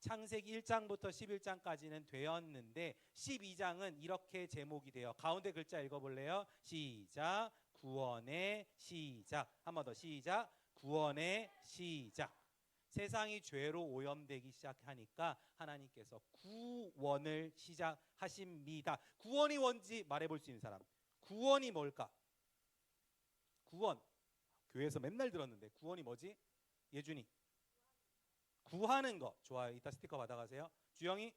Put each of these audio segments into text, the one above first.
창세기 1장부터 11장까지는 되었는데 12장은 이렇게 제목이 돼요. 가운데 글자 읽어볼래요? 시작. 구원의 시작. 한 번 더 시작. 구원의 시작. 세상이 죄로 오염되기 시작하니까 하나님께서 구원을 시작하십니다. 구원이 뭔지 말해볼 수 있는 사람. 구원이 뭘까? 구원. 교회에서 맨날 들었는데 구원이 뭐지? 예준이. 구하는 거 좋아요. 이따 스티커 받아가세요. 주영이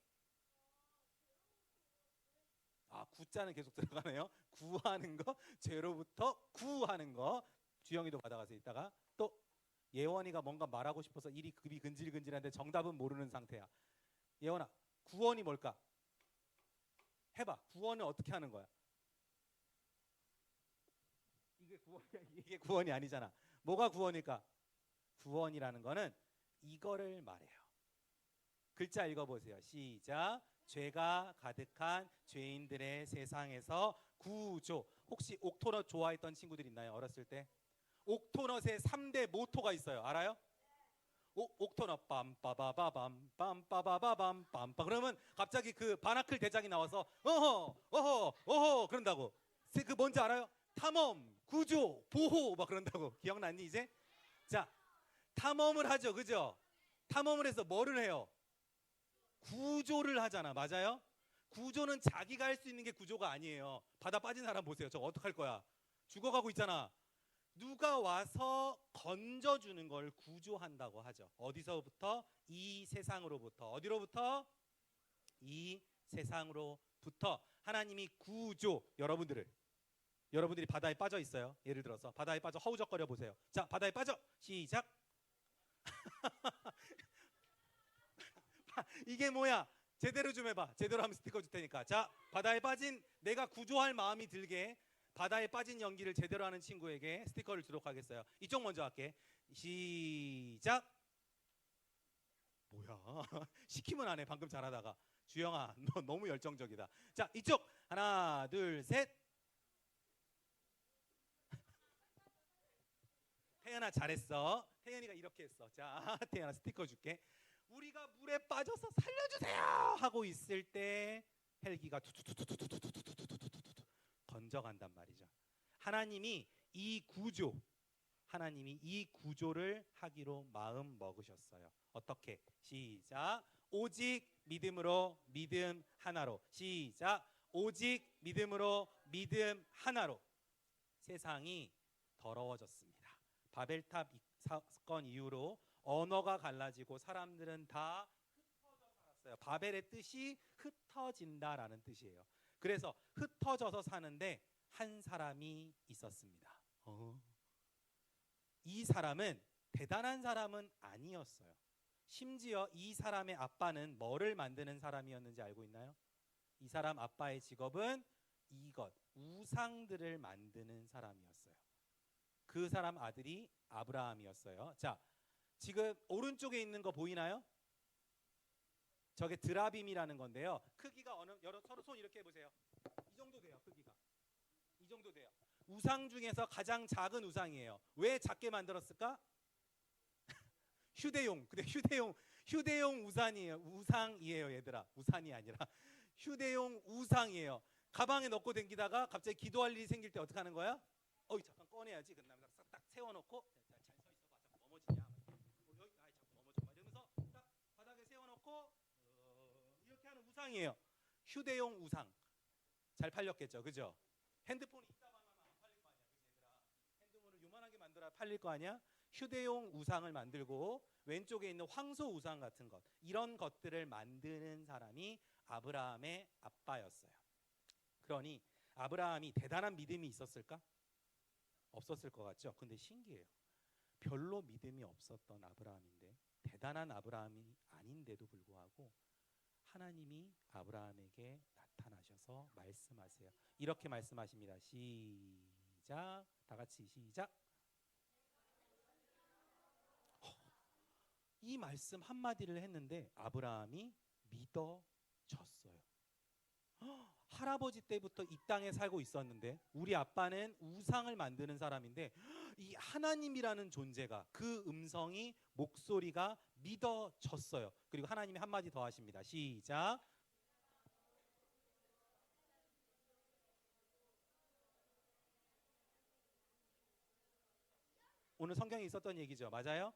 아 구자는 계속 들어가네요. 구하는 거 죄로부터 구하는 거 주영이도 받아가세요. 이따가 또 예원이가 뭔가 말하고 싶어서 일이 급이 근질근질한데 정답은 모르는 상태야. 예원아 구원이 뭘까? 해봐. 구원은 어떻게 하는 거야? 이게 구원이 아니잖아. 뭐가 구원일까? 구원이라는 거는 이거를 말해요. 글자 읽어보세요. 시작. 죄가 가득한 죄인들의 세상에서 구조. 혹시 옥토넛 좋아했던 친구들 있나요? 어렸을 때? 옥토넛의 3대 모토가 있어요. 알아요? 옥, 옥토넛 빰빠바바밤 빰빠바바밤 빰빠 그러면 갑자기 그 바나클 대장이 나와서 어허 어허 어허 그런다고 그 뭔지 알아요? 탐험 구조 보호 막 그런다고 기억났니 이제? 자 탐험을 하죠. 그죠? 탐험을 해서 뭐를 해요? 구조를 하잖아. 맞아요? 구조는 자기가 할 수 있는 게 구조가 아니에요. 바다 빠진 사람 보세요. 저 어떡할 거야? 죽어가고 있잖아. 누가 와서 건져주는 걸 구조한다고 하죠. 어디서부터? 이 세상으로부터. 어디로부터? 이 세상으로부터. 하나님이 구조. 여러분들을. 여러분들이 바다에 빠져 있어요. 예를 들어서 바다에 빠져 허우적거려 보세요. 자, 바다에 빠져. 시작. 이게 뭐야? 제대로 좀 해봐. 제대로 하면 스티커 줄 테니까. 자, 바다에 빠진 내가 구조할 마음이 들게 바다에 빠진 연기를 제대로 하는 친구에게 스티커를 주도록 하겠어요. 이쪽 먼저 할게. 시작. 뭐야? 시키면 안 해. 방금 잘하다가. 주영아, 너 너무 열정적이다. 자, 이쪽 하나, 둘, 셋. 태연아 잘했어. 태연이가 이렇게 했어. 자, 태연아 스티커 줄게. 우리가 물에 빠져서 살려주세요 하고 있을 때 헬기가 투투투투투투투투투투투투 건져간단 말이죠. 하나님이 이 구조, 하나님이 이 구조를 하기로 마음 먹으셨어요. 어떻게? 시작. 오직 믿음으로 믿음 하나로. 시작. 오직 믿음으로 믿음 하나로. 세상이 더러워졌습니다. 바벨탑 사건 이후로 언어가 갈라지고 사람들은 다 흩어져 살았어요. 바벨의 뜻이 흩어진다라는 뜻이에요. 그래서 흩어져서 사는데 한 사람이 있었습니다. 어. 이 사람은 대단한 사람은 아니었어요. 심지어 이 사람의 아빠는 뭐를 만드는 사람이었는지 알고 있나요? 이 사람 아빠의 직업은 이것 우상들을 만드는 사람이었어요. 그 사람 아들이 아브라함이었어요. 자, 지금 오른쪽에 있는 거 보이나요? 저게 드라빔이라는 건데요. 크기가 어느 여러 서로 손 이렇게 해 보세요. 이 정도 돼요. 크기가 이 정도 돼요. 우상 중에서 가장 작은 우상이에요. 왜 작게 만들었을까? 휴대용. 근데 휴대용 휴대용 우산이에요. 우상이에요, 얘들아. 우산이 아니라 휴대용 우상이에요. 가방에 넣고 댕기다가 갑자기 기도할 일이 생길 때 어떻게 하는 거야? 어이 잠깐 꺼내야지. 그다음에 딱 세워놓고 잘 서 있어봐. 자꾸 넘어지냐? 어, 여기 아 자꾸 넘어져. 막 이러면서 딱 바닥에 세워놓고 어, 이렇게 하는 우상이에요. 휴대용 우상. 잘 팔렸겠죠, 그죠? 핸드폰이 이따만하면 안 팔릴 거 아니야, 그지 얘들아? 핸드폰을 요만하게 만들어 팔릴 거 아니야? 휴대용 우상을 만들고 왼쪽에 있는 황소 우상 같은 것 이런 것들을 만드는 사람이 아브라함의 아빠였어요. 그러니 아브라함이 대단한 믿음이 있었을까? 없었을 것 같죠. 근데 신기해요. 별로 믿음이 없었던 아브라함인데 대단한 아브라함이 아닌데도 불구하고 하나님이 아브라함에게 나타나셔서 말씀하세요. 이렇게 말씀하십니다. 시작. 다 같이 시작. 허, 이 말씀 한마디를 했는데 아브라함이 믿어졌어요. 허, 할아버지 때부터 이 땅에 살고 있었는데 우리 아빠는 우상을 만드는 사람인데 이 하나님이라는 존재가 그 음성이 목소리가 믿어졌어요. 그리고 하나님이 한마디 더 하십니다. 시작. 오늘 성경에 있었던 얘기죠. 맞아요?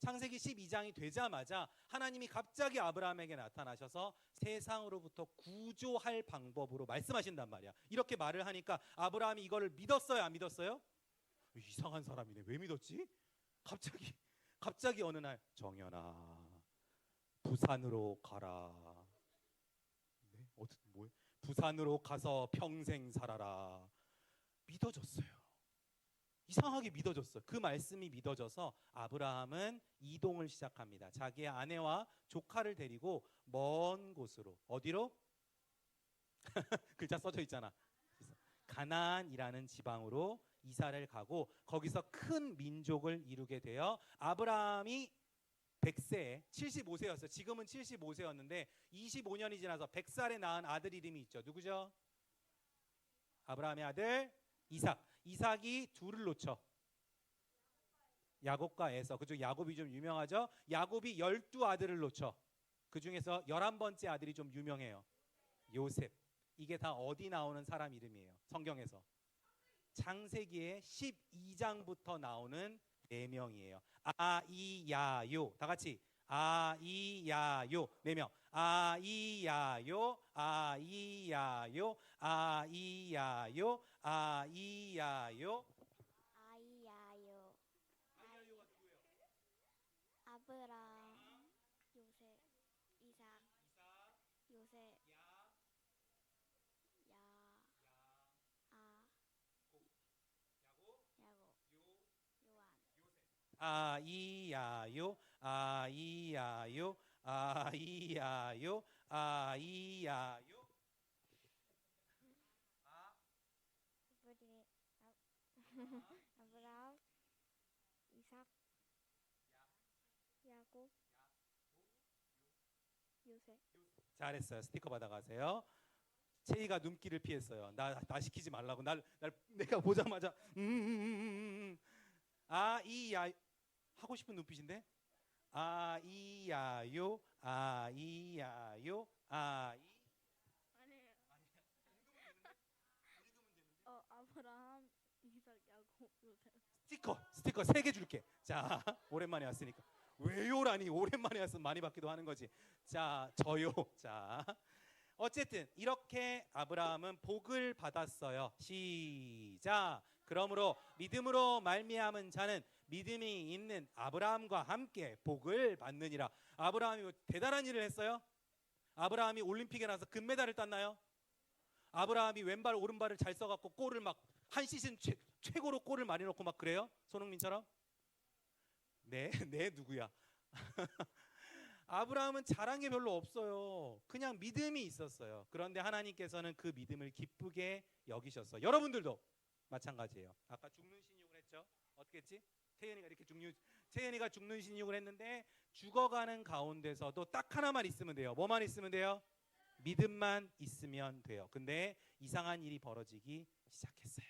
창세기 12장이 되자마자 하나님이 갑자기 아브라함에게 나타나셔서 세상으로부터 구조할 방법으로 말씀하신단 말이야. 이렇게 말을 하니까 아브라함이 이거를 믿었어요, 안 믿었어요? 이상한 사람이네. 왜 믿었지? 갑자기 갑자기 어느 날 정연아 부산으로 가라. 네? 어떻게 뭐 부산으로 가서 평생 살아라. 믿어졌어요. 이상하게 믿어졌어요. 그 말씀이 믿어져서 아브라함은 이동을 시작합니다. 자기의 아내와 조카를 데리고 먼 곳으로 어디로? 글자 써져 있잖아. 가나안이라는 지방으로 이사를 가고 거기서 큰 민족을 이루게 되어 아브라함이 100세에 75세였어요. 지금은 75세였는데 25년이 지나서 100살에 낳은 아들 이름이 있죠. 누구죠? 아브라함의 아들 이삭. 이삭이 둘을 놓쳐. 야곱과 에서. 그중 야곱이 좀 유명하죠? 야곱이 열두 아들을 놓쳐. 그 중에서 열한 번째 아들이 좀 유명해요. 요셉. 이게 다 어디 나오는 사람 이름이에요. 성경에서. 창세기의 12장부터 나오는 네 명이에요. 아 이 야 요. 다 같이 아이야요. 네 명. 아이야요. 아이야요. 아이야요. 아이야요. 아이야요가 누구예요? 아브람, 요셉, 이삭, 이삭, 요셉, 야, 야, 아, 야곱, 야곱, 요, 요한. 아이야요. 아이야요. 아이야요. 아이야요. 아, 아브리, 아, 아브람, 이삭, 야곱, 요셉. 잘했어요. 스티커 받아가세요. 채이가 눈길을 피했어요. 나, 나 시키지 말라고. 날, 날 내가 보자마자 음, 음, 음, 음, 음. 아이 야 하고 싶은 눈빛인데 아이야요 아이야요 아이 아니에요. 어, 아브람, 이삭, 야곱, 요셉. 스티커 스티커 세 개 줄게. 자 오랜만에 왔으니까 왜요라니 오랜만에 왔으면 많이 받기도 하는 거지. 자 저요. 자 어쨌든 이렇게 아브라함은 복을 받았어요. 시작. 그러므로 믿음으로 말미암은 자는 믿음이 있는 아브라함과 함께 복을 받느니라. 아브라함이 뭐 대단한 일을 했어요. 아브라함이 올림픽에 나서 금메달을 땄나요? 아브라함이 왼발 오른발을 잘 써갖고 골을 막 한 시즌 최, 최고로 골을 많이 넣고 막 그래요? 손흥민처럼? 네, 네 누구야? 아브라함은 게 별로 없어요. 그냥 믿음이 있었어요. 그런데 하나님께서는 그 믿음을 기쁘게 여기셨어. 여러분들도 마찬가지예요. 아까 죽는 신육을 했죠. 어떻게 했지? 태연이가 이렇게 죽는 태연이가 죽는 신육을 했는데 죽어가는 가운데서도 딱 하나만 있으면 돼요. 뭐만 있으면 돼요? 믿음만 있으면 돼요. 근데 이상한 일이 벌어지기 시작했어요.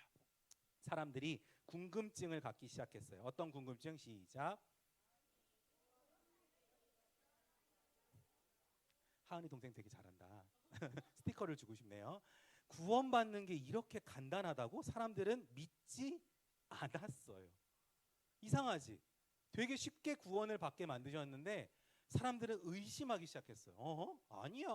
사람들이 궁금증을 갖기 시작했어요. 어떤 궁금증? 시작. 하은이 동생 되게 잘한다. 스티커를 주고 싶네요. 구원받는 게 이렇게 간단하다고 사람들은 믿지 않았어요. 이상하지? 되게 쉽게 구원을 받게 만드셨는데 사람들은 의심하기 시작했어요. 어? 아니야.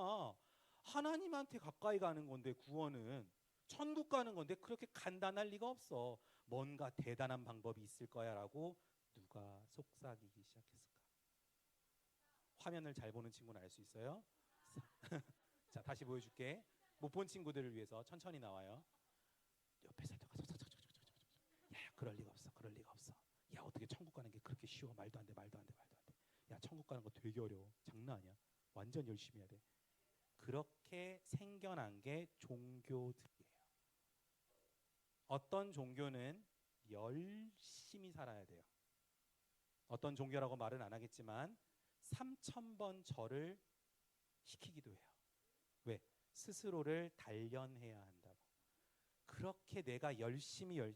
하나님한테 가까이 가는 건데 구원은 천국 가는 건데 그렇게 간단할 리가 없어. 뭔가 대단한 방법이 있을 거야라고 누가 속삭이기 시작했을까? 화면을 잘 보는 친구는 알 수 있어요. 자, 다시 보여줄게. 못 본 친구들을 위해서 천천히 나와요. 옆에서 야, 야, 그럴 리가 없어. 그럴 리가 없어. 야, 어떻게 천국 가는 게 그렇게 쉬워? 말도 안 돼. 말도 안 돼. 말도 안 돼. 야, 천국 가는 거 되게 어려워. 장난 아니야. 완전 열심히 해야 돼. 그렇게 생겨난 게 종교들이에요. 어떤 종교는 열심히 살아야 돼요. 어떤 종교라고 말은 안 하겠지만 3천 번 절을 시키기도 해요. 왜? 스스로를 단련해야 한다고. 그렇게 내가 열심히 열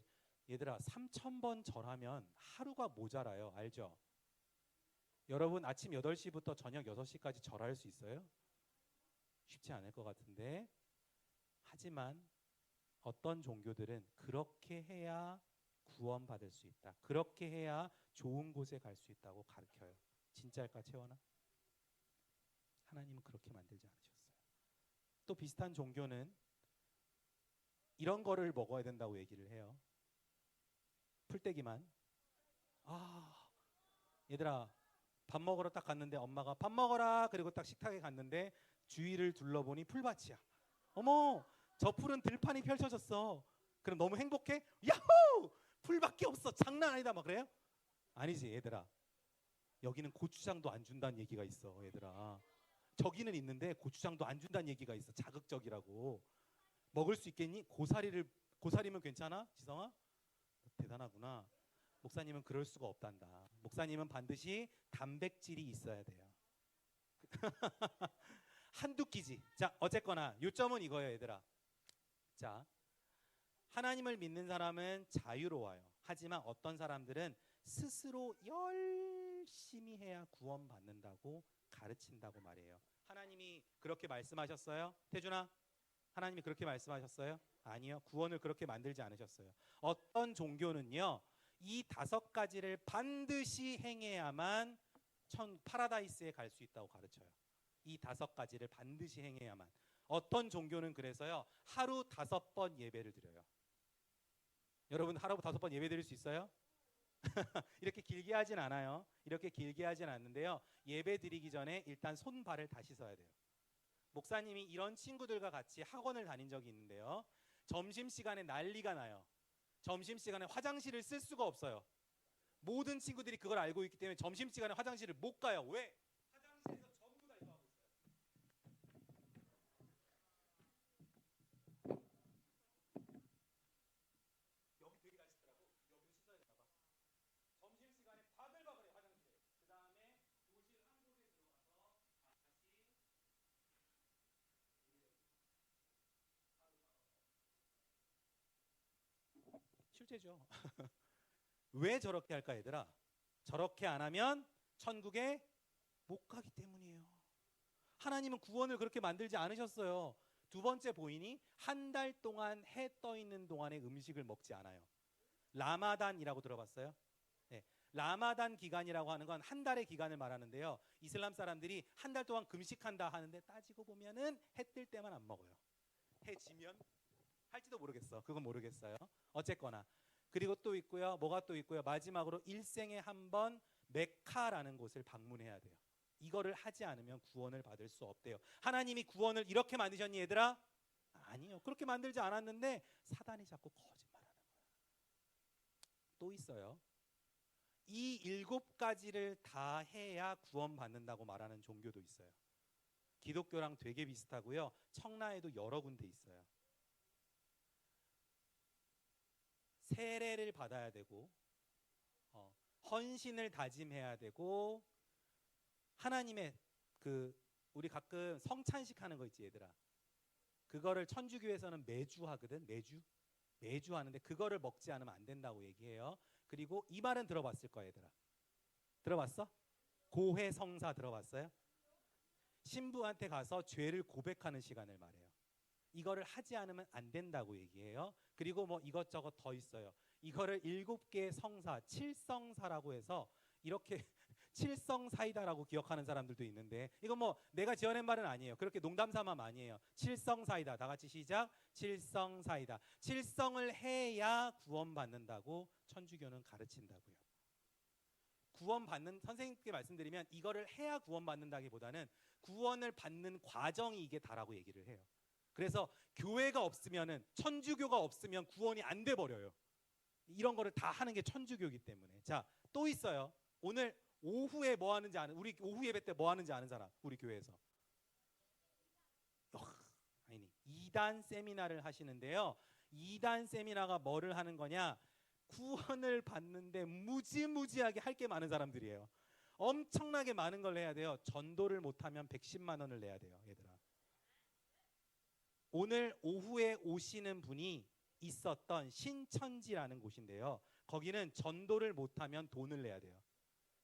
얘들아 3천 번 절하면 하루가 모자라요. 알죠? 여러분 아침 8시부터 저녁 6시까지 절할 수 있어요? 쉽지 않을 것 같은데 하지만 어떤 종교들은 그렇게 해야 구원받을 수 있다. 그렇게 해야 좋은 곳에 갈 수 있다고 가르쳐요. 진짜일까 채원아? 하나님은 그렇게 만들지 않으셨어요. 또 비슷한 종교는 이런 거를 먹어야 된다고 얘기를 해요. 풀떼기만. 아, 얘들아 밥 먹으러 딱 갔는데 엄마가 밥 먹어라 그리고 딱 식탁에 갔는데 주위를 둘러보니 풀밭이야. 어머, 저 풀은 들판이 펼쳐졌어. 그럼 너무 행복해? 야호! 풀밖에 없어. 장난 아니다. 막 그래요? 아니지, 얘들아. 여기는 고추장도 안 준다는 얘기가 있어, 얘들아. 저기는 있는데 고추장도 안 준다는 얘기가 있어. 자극적이라고. 먹을 수 있겠니? 고사리를 고사리면 괜찮아? 지성아? 대단하구나. 목사님은 그럴 수가 없단다. 목사님은 반드시 단백질이 있어야 돼요. 한두 끼지. 자, 어쨌거나 요점은 이거예요, 얘들아. 자, 하나님을 믿는 사람은 자유로워요. 하지만 어떤 사람들은 스스로 열심히 해야 구원받는다고 가르친다고 말이에요. 하나님이 그렇게 말씀하셨어요? 태준아, 하나님이 그렇게 말씀하셨어요? 아니요. 구원을 그렇게 만들지 않으셨어요. 어떤 종교는요. 이 다섯 가지를 반드시 행해야만 천 파라다이스에 갈 수 있다고 가르쳐요. 이 다섯 가지를 반드시 행해야만. 어떤 종교는 그래서요. 하루 다섯 번 예배를 드려요. 여러분 하루 다섯 번 예배 드릴 수 있어요? 이렇게 길게 하진 않아요. 이렇게 길게 하진 않는데요. 예배 드리기 전에 일단 손발을 다 씻어야 돼요. 목사님이 이런 친구들과 같이 학원을 다닌 적이 있는데요. 점심 시간에 난리가 나요. 점심 시간에 화장실을 쓸 수가 없어요. 모든 친구들이 그걸 알고 있기 때문에 점심 시간에 화장실을 못 가요. 왜? 화장실에서 전부 다 이거 하고 있어요. 여기 되게 맛있더라고. 여기 씻어야 되나 봐. 점심 시간에 바글바글해 화장실에. 그 다음에 교실 한 곳에 들어가서 다시 실제죠. 왜 저렇게 할까 얘들아? 저렇게 안 하면 천국에 못 가기 때문이에요. 하나님은 구원을 그렇게 만들지 않으셨어요. 두 번째 보이니 한달 동안 해 떠 있는 동안에 음식을 먹지 않아요. 라마단이라고 들어봤어요? 네. 라마단 기간이라고 하는 건 한 달의 기간을 말하는데요. 이슬람 사람들이 한 달 동안 금식한다 하는데 따지고 보면은 해 뜰 때만 안 먹어요. 해 지면 할지도 모르겠어. 그건 모르겠어요. 어쨌거나 그리고 또 있고요. 뭐가 또 있고요. 마지막으로 일생에 한 번 메카라는 곳을 방문해야 돼요. 이거를 하지 않으면 구원을 받을 수 없대요. 하나님이 구원을 이렇게 만드셨니 얘들아? 아니요. 그렇게 만들지 않았는데 사단이 자꾸 거짓말하는 거야. 또 있어요. 이 일곱 가지를 다 해야 구원받는다고 말하는 종교도 있어요. 기독교랑 되게 비슷하고요. 청라에도 여러 군데 있어요. 세례를 받아야 되고 어, 헌신을 다짐해야 되고 하나님의 그 우리 가끔 성찬식 하는 거 있지 얘들아. 그거를 천주교에서는 매주 하거든. 매주. 매주 하는데 그거를 먹지 않으면 안 된다고 얘기해요. 그리고 이 말은 들어봤을 거야, 얘들아. 들어봤어? 고해 성사 들어봤어요? 신부한테 가서 죄를 고백하는 시간을 말해요. 이거를 하지 않으면 안 된다고 얘기해요. 그리고 뭐 이것저것 더 있어요. 이거를 일곱 개의 성사, 칠성사라고 해서 이렇게 칠성 사이다라고 기억하는 사람들도 있는데 이거 뭐 내가 지어낸 말은 아니에요. 그렇게 농담 삼아 많이 해요. 칠성 사이다. 다 같이 시작. 칠성 사이다. 칠성을 해야 구원받는다고 천주교는 가르친다고요. 구원받는 선생님께 말씀드리면 이거를 해야 구원받는다기보다는 구원을 받는 과정이 이게 다라고 얘기를 해요. 그래서 교회가 없으면은 천주교가 없으면 구원이 안 돼 버려요. 이런 거를 다 하는 게 천주교이기 때문에. 자, 또 있어요. 오늘 오후에 뭐 하는지 아는 우리 오후 예배 때 뭐 하는지 아는 사람 우리 교회에서. 어, 아니, 2단 세미나를 하시는데요. 2단 세미나가 뭐를 하는 거냐? 구원을 받는데 무지무지하게 할 게 많은 사람들이에요. 엄청나게 많은 걸 해야 돼요. 전도를 못하면 110만 원을 내야 돼요, 얘들아. 오늘 오후에 오시는 분이 있었던 신천지라는 곳인데요. 거기는 전도를 못하면 돈을 내야 돼요.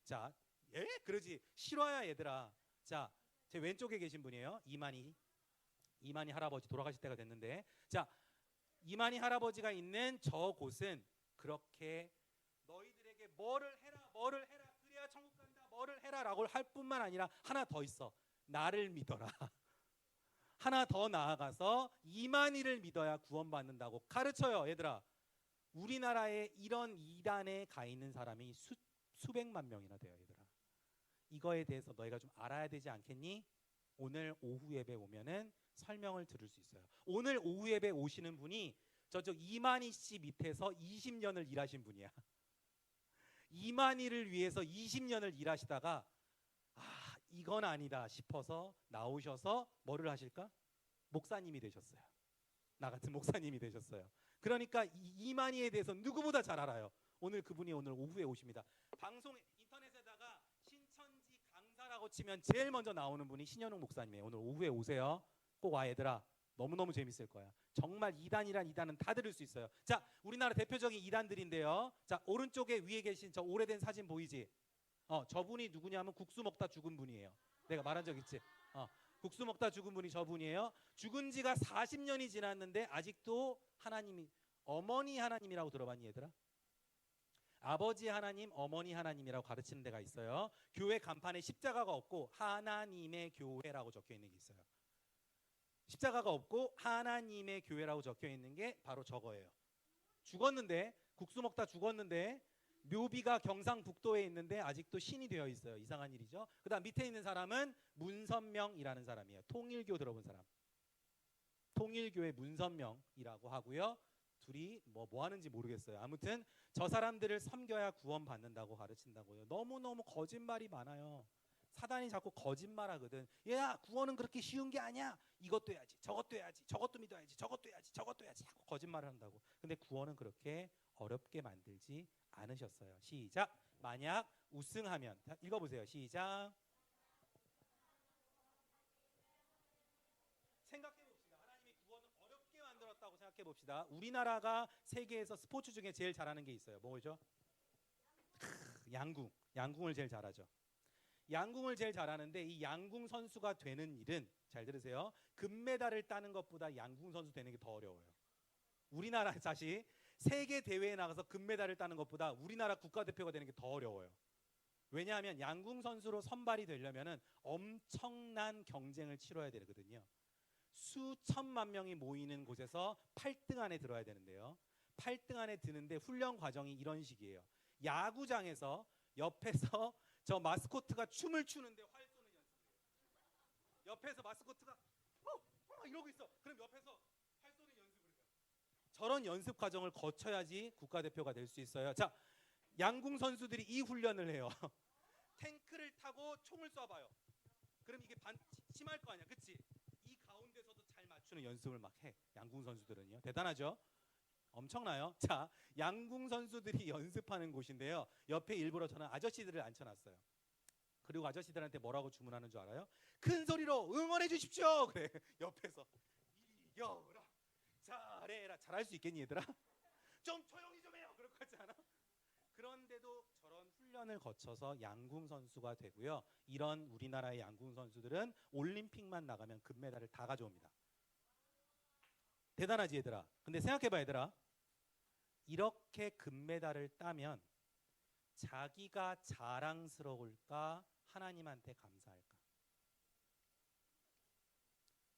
자, 예? 그러지. 실화야, 얘들아. 자, 제 왼쪽에 계신 분이에요. 이만희. 이만희 할아버지 돌아가실 때가 됐는데. 자, 이만희 할아버지가 있는 저 곳은 그렇게 너희들에게 뭐를 해라, 뭐를 해라, 그래야 천국 간다, 뭐를 해라라고 할 뿐만 아니라 하나 더 있어. 나를 믿어라. 하나 더 나아가서 이만희를 믿어야 구원받는다고 가르쳐요, 얘들아. 우리나라에 이런 이단에 가 있는 사람이 수, 수백만 명이나 돼요, 얘들아. 이거에 대해서 너희가 좀 알아야 되지 않겠니? 오늘 오후 예배 오면은 설명을 들을 수 있어요. 오늘 오후 예배 오시는 분이 저쪽 이만희 씨 밑에서 20년을 일하신 분이야. 이만희를 위해서 20년을 일하시다가 아, 이건 아니다 싶어서 나오셔서 뭐를 하실까? 목사님이 되셨어요. 나 같은 목사님이 되셨어요. 그러니까 이 이만희에 대해서 누구보다 잘 알아요. 오늘 그분이 오늘 오후에 오십니다. 방송 인터넷에다가 신천지 강사라고 치면 제일 먼저 나오는 분이 신현웅 목사님이에요. 오늘 오후에 오세요. 꼭 와 얘들아. 너무너무 재밌을 거야. 정말 이단이란 이단은 다 들을 수 있어요. 자, 우리나라 대표적인 이단들인데요. 자, 오른쪽에 위에 계신 저 오래된 사진 보이지? 어, 저분이 누구냐면 국수 먹다 죽은 분이에요. 내가 말한 적 있지? 어, 국수 먹다 죽은 분이 저분이에요. 죽은 지가 40년이 지났는데 아직도 하나님이 어머니 하나님이라고 들어봤니 얘들아? 아버지 하나님, 어머니 하나님이라고 가르치는 데가 있어요. 교회 간판에 십자가가 없고 하나님의 교회라고 적혀 있는 게 있어요. 십자가가 없고 하나님의 교회라고 적혀 있는 게 바로 저거예요. 죽었는데 국수 먹다 죽었는데 묘비가 경상북도에 있는데 아직도 신이 되어 있어요. 이상한 일이죠. 그다음 밑에 있는 사람은 문선명이라는 사람이에요. 통일교 들어본 사람. 통일교의 문선명이라고 하고요. 둘이 뭐, 뭐 하는지 모르겠어요. 아무튼 저 사람들을 섬겨야 구원받는다고 가르친다고요. 너무너무 거짓말이 많아요. 사단이 자꾸 거짓말하거든. 야 구원은 그렇게 쉬운 게 아니야. 이것도 해야지, 저것도 해야지, 저것도 믿어야지, 저것도 해야지, 저것도 해야지. 자꾸 거짓말을 한다고. 근데 구원은 그렇게 어렵게 만들지 않으셨어요. 시작. 만약 우승하면 자, 읽어보세요. 시작. 생각해 봅시다. 하나님이 구원을 어렵게 만들었다고 생각해 봅시다. 우리나라가 세계에서 스포츠 중에 제일 잘하는 게 있어요. 뭐죠? 크, 양궁. 양궁을 제일 잘하죠. 양궁을 제일 잘하는데 이 양궁 선수가 되는 일은 잘 들으세요. 금메달을 따는 것보다 양궁 선수 되는 게 더 어려워요. 우리나라 다시 세계 대회에 나가서 금메달을 따는 것보다 우리나라 국가대표가 되는 게 더 어려워요. 왜냐하면 양궁 선수로 선발이 되려면은 엄청난 경쟁을 치러야 되거든요. 수천만 명이 모이는 곳에서 8등 안에 들어야 되는데요. 8등 안에 드는데 훈련 과정이 이런 식이에요. 야구장에서 옆에서 저 마스코트가 춤을 추는데 활 쏘는 연습이에요. 옆에서 마스코트가 어, 어 이러고 있어. 그럼 옆에서. 저런 연습 과정을 거쳐야지 국가대표가 될 수 있어요. 자, 양궁 선수들이 이 훈련을 해요. 탱크를 타고 총을 쏴봐요. 그럼 이게 반 심할 거 아니야, 그치? 이 가운데서도 잘 맞추는 연습을 막 해. 양궁 선수들은요, 대단하죠? 엄청나요. 자, 양궁 선수들이 연습하는 곳인데요. 옆에 일부러 저는 아저씨들을 앉혀놨어요. 그리고 아저씨들한테 뭐라고 주문하는 줄 알아요? 큰 소리로 응원해 주십시오. 그래 옆에서 이겨라 잘해라 잘할 수 있겠니 얘들아? 좀 조용히 좀 해요. 것 같지 않아? 그런데도 저런 훈련을 거쳐서 양궁 선수가 되고요. 이런 우리나라의 양궁 선수들은 올림픽만 나가면 금메달을 다 가져옵니다. 대단하지 얘들아. 근데 생각해봐 얘들아. 이렇게 금메달을 따면 자기가 자랑스러울까? 하나님한테 감사할까?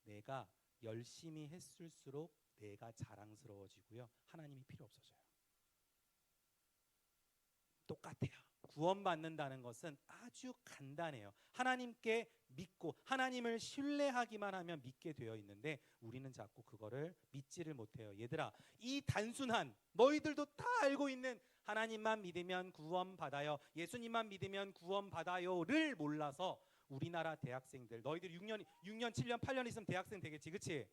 내가 열심히 했을수록 내가 자랑스러워지고요. 하나님이 필요 없어져요. 똑같아요. 구원받는다는 것은 아주 간단해요. 하나님께 믿고 하나님을 신뢰하기만 하면 믿게 되어 있는데 우리는 자꾸 그거를 믿지를 못해요. 얘들아, 이 단순한 너희들도 다 알고 있는 하나님만 믿으면 구원받아요. 예수님만 믿으면 구원받아요를 몰라서 우리나라 대학생들 너희들 6년 6년 7년 8년 있으면 대학생 되겠지. 그렇지?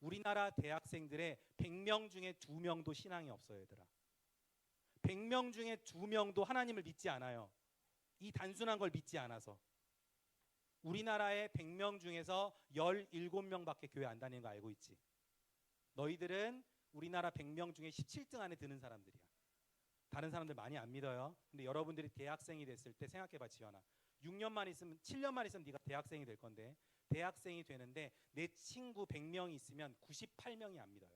우리나라 대학생들의 100명 중에 2명도 신앙이 없어요, 얘들아. 100명 중에 2명도 하나님을 믿지 않아요. 이 단순한 걸 믿지 않아서. 우리나라의 100명 중에서 17명밖에 교회 안 다니는 거 알고 있지? 너희들은 우리나라 100명 중에 17등 안에 드는 사람들이야. 다른 사람들 많이 안 믿어요. 근데 여러분들이 대학생이 됐을 때 생각해 봐 지연아. 6년만 있으면 7년만 있으면 네가 대학생이 될 건데 대학생이 되는데 내 친구 100명이 있으면 98명이 안 믿어요.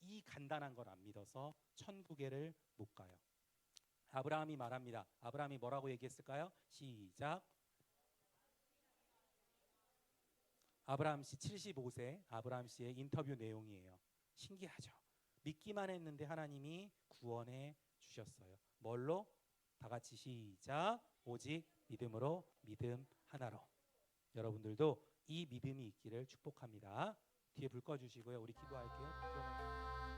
이 간단한 걸 안 믿어서 천국에를 못 가요. 아브라함이 말합니다. 아브라함이 뭐라고 얘기했을까요? 시작. 아브라함 씨 75세 아브라함 씨의 인터뷰 내용이에요. 신기하죠. 믿기만 했는데 하나님이 구원해 주셨어요. 뭘로? 다 같이 시작. 오직 믿음으로 믿음 하나로. 여러분들도 이 믿음이 있기를 축복합니다. 뒤에 불 꺼주시고요. 우리 기도할게요.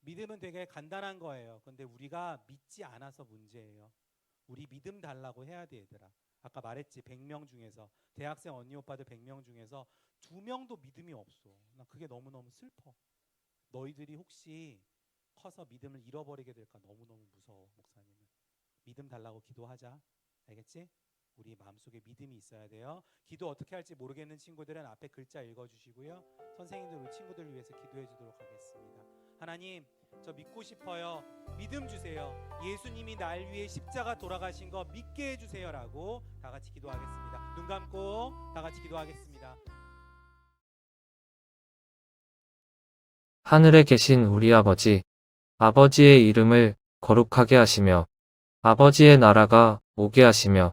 믿음은 되게 간단한 거예요. 근데 우리가 믿지 않아서 문제예요. 우리 믿음 달라고 해야 돼, 얘들아. 아까 말했지. 100명 중에서 대학생 언니 오빠들 100명 중에서 두 명도 믿음이 없어. 나 그게 너무너무 슬퍼. 너희들이 혹시 커서 믿음을 잃어버리게 될까 너무너무 무서워, 목사님은. 믿음 달라고 기도하자. 알겠지? 우리 마음속에 믿음이 있어야 돼요. 기도 어떻게 할지 모르겠는 친구들은 앞에 글자 읽어 주시고요. 선생님들 우리 친구들을 위해서 기도해 주도록 하겠습니다. 하나님, 저 믿고 싶어요. 믿음 주세요. 예수님이 날 위해 십자가 돌아가신 거 믿게 해 주세요라고 다 같이 기도하겠습니다. 눈 감고 다 같이 기도하겠습니다. 하늘에 계신 우리 아버지, 아버지의 이름을 거룩하게 하시며, 아버지의 나라가 오게 하시며,